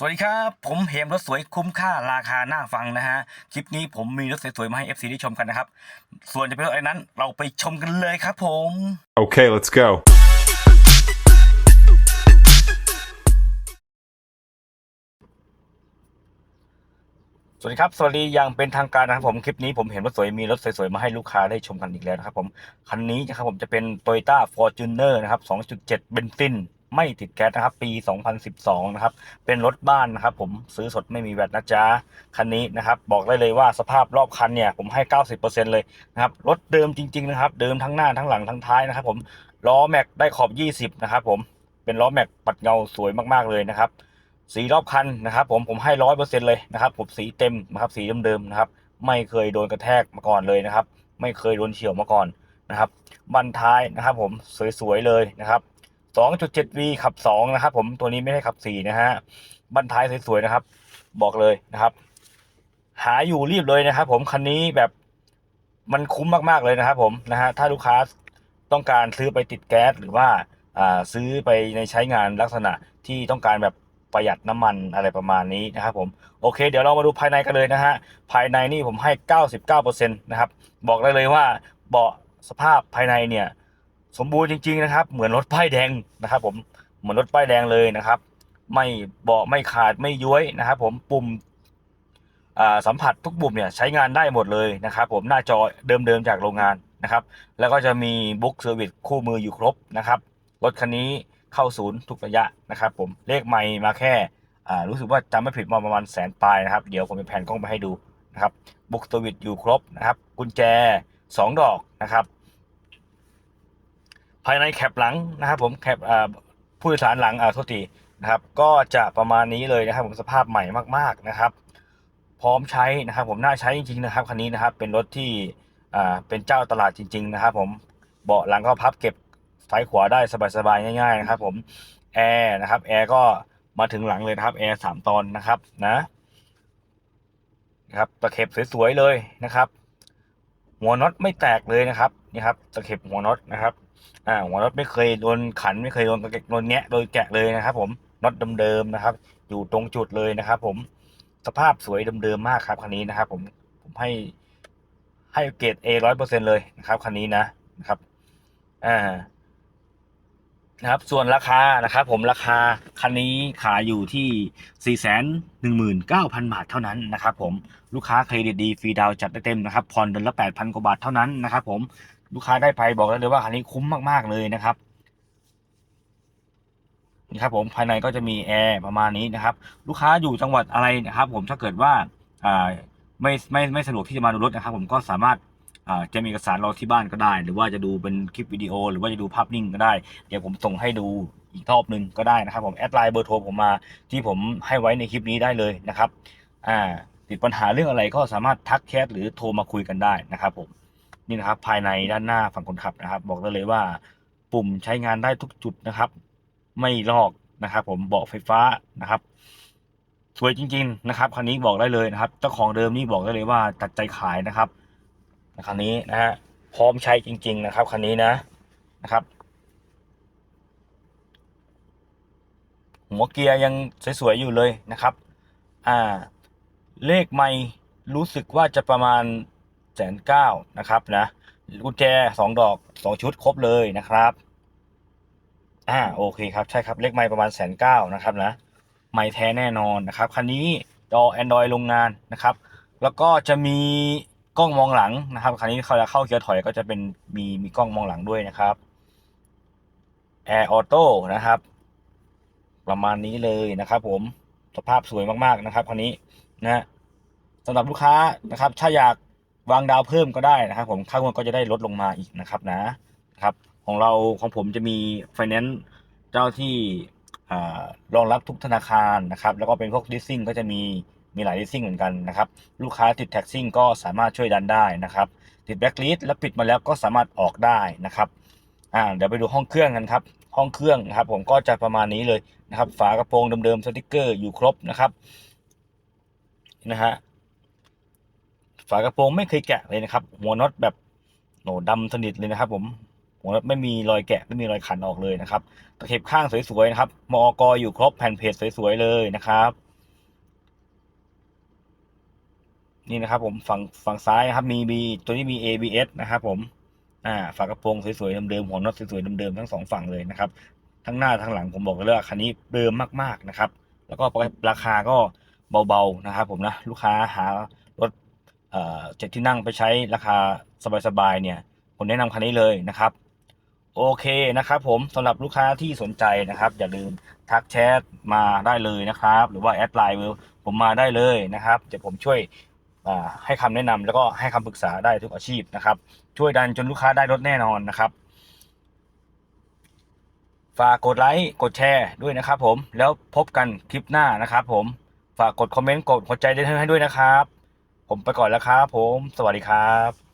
สวัสดีครับ ผมเหมรถสวยคุ้มค่าราคาน่าฟังนะฮะ คลิปนี้ผมมีรถสวยๆมาให้ FC ได้ชมกันนะครับ ส่วนจะเป็นรถอะไรนั้นเราไปชมกันเลยครับผม Okay, let's go. สวัสดีครับ สวัสดีอย่างเป็นทางการนะครับผมคลิปนี้ผมเห็นรถสวยมีรถสวยๆมาให้ลูกค้าได้ชมกันอีกแล้วนะครับผมคันนี้นะครับผมจะเป็น Toyota Fortuner นะครับ 2.7 เบนซิน ไม่ติดแก๊สนะครับ ปี 2012 นะครับ เป็นรถบ้านนะครับ ผมซื้อสดไม่มีแวตนะจ๊ะคันนี้นะครับ บอกได้เลยว่าสภาพรอบคันเนี่ยผมให้ 90%เลยนะครับ รถเดิมจริง ๆ นะครับ เดิมทั้งหน้าทั้งหลังทั้งท้ายนะครับ ผมล้อแม็กได้ขอบ 20 นะครับ ผมเป็นล้อแม็กปัดเงาสวยมากๆเลยนะครับสีรอบคันนะครับ ผมผมให้ร้อยเปอร์เซ็นเลยนะครับ ผมสีเต็มนะครับ สีเดิมๆนะครับ ไม่เคยโดนกระแทกมาก่อนเลยนะครับ ไม่เคยโดนเฉี่ยวมาก่อนนะครับบันท้ายนะครับ ผมสวยๆเลยนะครับ 2.7V ขับ 2 นะครับผมตัวนี้ไม่ได้ขับ 4 นะฮะบันท้ายสวยๆนะครับ บอกเลยนะครับ หาอยู่รีบเลยนะครับ ผมคันนี้แบบมันคุ้มมากๆเลยนะครับ ผมนะฮะถ้าลูกค้าต้องการซื้อไปติดแก๊สหรือว่าอ่าซื้อไปในใช้งานลักษณะที่ต้องการแบบประหยัดน้ำมันอะไรประมาณนี้นะครับผมโอเค เดี๋ยวเรามาดูภายในกันเลยนะฮะภายในนี่ผมให้ 99%นะครับบอกได้เลยว่าเบาะสภาพภายในเนี่ย สมบูรณ์จริง ๆ นะครับ เหมือนรถป้ายแดงนะครับ ผมเหมือนรถป้ายแดงเลยนะครับ ไม่เบาะไม่ขาดไม่ย้วยนะครับ ผมปุ่มสัมผัสทุกปุ่มเนี่ยใช้งานได้หมดเลยนะครับ ผมหน้าจอเดิมๆจากโรงงานนะครับ แล้วก็จะมีบุ๊กเซอร์วิสคู่มืออยู่ครบนะครับรถคันนี้เข้าศูนย์ทุกระยะนะครับ ผมเลขไม่มาแค่รู้สึกว่าจำไม่ผิดมาประมาณแสนปลายนะครับ เดี๋ยวผมจะแผนกล้องไปให้ดูนะครับบุ๊กเซอร์วิสอยู่ครบนะครับ กุญแจสองดอกนะครับ ภายในแคปหลังนะครับผมแคปผู้โดยสารหลังอ่าโทษทีนะครับ ก็จะประมาณนี้เลยนะครับ ผมสภาพใหม่มากๆนะครับ พร้อมใช้นะครับ ผมน่าใช้จริงๆนะครับคันนี้นะครับ เป็นรถที่อ่าเป็นเจ้าตลาดจริง ๆ นะครับ ผมเบาะหลังก็พับเก็บซ้ายขวาได้สบายๆง่าย ๆ นะครับ ผมแอร์นะครับแอร์ก็มาถึงหลังเลยนะครับแอร์สามตอนนะครับนะนะครับตะเข็บสวยๆเลยนะครับ หัวน็อตไม่แตกเลยนะครับนี่ครับตะเข็บหัวน็อตนะครับ อ่าหัวน็อตไม่เคยโดนขันไม่เคยโดนกระเกะโดนแงะโดนแกะเลยนะครับ ผมน็อตเดิมๆนะครับ อยู่ตรงจุดเลยนะครับ ผมสภาพสวยเดิมๆมากครับคันนี้นะครับ ผมผมให้ให้เกรด A ร้อยเปอร์เซ็นเลยนะครับคันนี้นะนะครับอ่านะครับ ส่วนราคานะครับ ผมราคาคันนี้ขายอยู่ที่สี่แสนหนึ่งหมื่นเก้าพันบาทเท่านั้นนะครับ ผมลูกค้าเครดิตดีฟรีดาวน์จัดได้เต็มนะครับผ่อนเดือนละแปดพันกว่าบาทเท่านั้นนะครับ ผม ลูกค้าได้ไปบอกได้วเลยว่าคันนี้คุ้มมาก ๆ เลยนะครับนี่ครับผมภายในก็จะมีแอร์ประมาณนี้นะครับ ลูกค้าอยู่จังหวัดอะไรนะครับ ผมถ้าเกิดว่าไม่ไม่ไม่สะดวกที่จะมาดูรถนะครับ ผมก็สามารถจะมีเอกสารรอที่บ้านก็ได้ หรือว่าจะดูเป็นคลิปวิดีโอ หรือว่าจะดูภาพนิ่งก็ได้ เดี๋ยวผมส่งให้ดูอีกรอบหนึ่งก็ได้นะครับ ผมแอดไลน์เบอร์โทรผมมาที่ผมให้ไว้ในคลิปนี้ได้เลยนะครับติดปัญหาเรื่องอะไรก็สามารถทักแชทหรือโทรมาคุยกันได้นะครับผม นี่นะครับ ภายในด้านหน้าฝั่งคนขับนะครับ บอกได้เลยว่า ปุ่มใช้งานได้ทุกจุดนะครับ ไม่ลอกนะครับ ผมเบาะไฟฟ้านะครับ สวยจริง ๆ นะครับคันนี้บอกได้เลยนะครับเจ้าของเดิมนี่บอกได้เลยว่าตัดใจขายนะครับคันนี้นะฮะพร้อมใช้จริง ๆ นะครับคันนี้นะนะครับหัวเกียร์ยังสวยๆอยู่เลยนะครับ อ่า เลขไม่รู้สึกว่าจะประมาณ แสนเก้านะครับนะกุญแจสองดอกสองชุดครบเลยนะครับอ่าโอเคครับใช่ครับเลขไม่ประมาณแสนเก้านะครับนะไม่แท้แน่นอนนะครับคันนี้จอ Android โรงงานนะครับ แล้วก็จะมีกล้องมองหลังนะครับคันนี้เขาจะเข้าเกียร์ถอยก็จะเป็นมีมีกล้องมองหลังด้วยนะครับ Air Auto นะครับ ประมาณนี้เลยนะครับ ผมสภาพสวยมากๆนะครับคันนี้นะสำหรับลูกค้านะครับ ถ้าอยาก วางดาวเพิ่มก็ได้นะครับ ผมค่างวดก็จะได้ลดลงมาอีกนะครับนะครับ ของเราของผมจะมีไฟแนนซ์เจ้าที่รองรับทุกธนาคารนะครับ แล้วก็เป็นพวก leasing ก็จะมีมีหลาย leasing เหมือนกันนะครับ ลูกค้าติด taxing ก็สามารถช่วยดันได้นะครับ ติด blacklist แล้วปิดมาแล้วก็สามารถออกได้นะครับอ่าเดี๋ยวไปดูห้องเครื่องกันครับ ห้องเครื่องนะครับ ผมก็จะประมาณนี้เลยนะครับ ฝากระโปรงเดิมๆสติกเกอร์อยู่ครบนะครับนะฮะ ฝากระโปรงไม่เคยแกะเลยนะครับ หัวน็อตแบบโหนดำสนิทเลยนะครับผมหัวน็อตไม่มีรอยแกะไม่มีรอยขันออกเลยนะครับตะเข็บข้างสวยๆนะครับมอกอยู่ครบแผ่นเพจสวยๆเลยนะครับนี่นะครับผมฝั่งฝั่งซ้ายนะครับมีบีตัวนี้มี ABS นะครับผมอ่าฝากระโปรงสวยๆเดิมๆหัวน็อตสวยๆเดิมๆทั้งสองฝั่งเลยนะครับทั้งหน้าทั้งหลังผมบอกเลยว่าคันนี้เดิมมากๆนะครับ แล้วก็ราคาก็เบาๆนะครับ ผมนะลูกค้าหา เจ็ดที่นั่งไปใช้ราคาสบายๆเนี่ยผมแนะนำคันนี้เลยนะครับ โอเคนะครับผมสำหรับลูกค้าที่สนใจนะครับ อย่าลืมทักแชทมาได้เลยนะครับ หรือว่าแอดไลน์ผมมาได้เลยนะครับเดี๋ยวผมช่วยให้คำแนะนำแล้วก็ให้คำปรึกษาได้ทุกอาชีพนะครับ ช่วยดันจนลูกค้าได้รถแน่นอนนะครับฝากกดไลค์กดแชร์ด้วยนะครับผมแล้วพบกันคลิปหน้านะครับผมฝากกดคอมเมนต์กดหัวใจได้ให้ด้วยนะครับ ผมไปก่อนแล้วครับผม สวัสดีครับ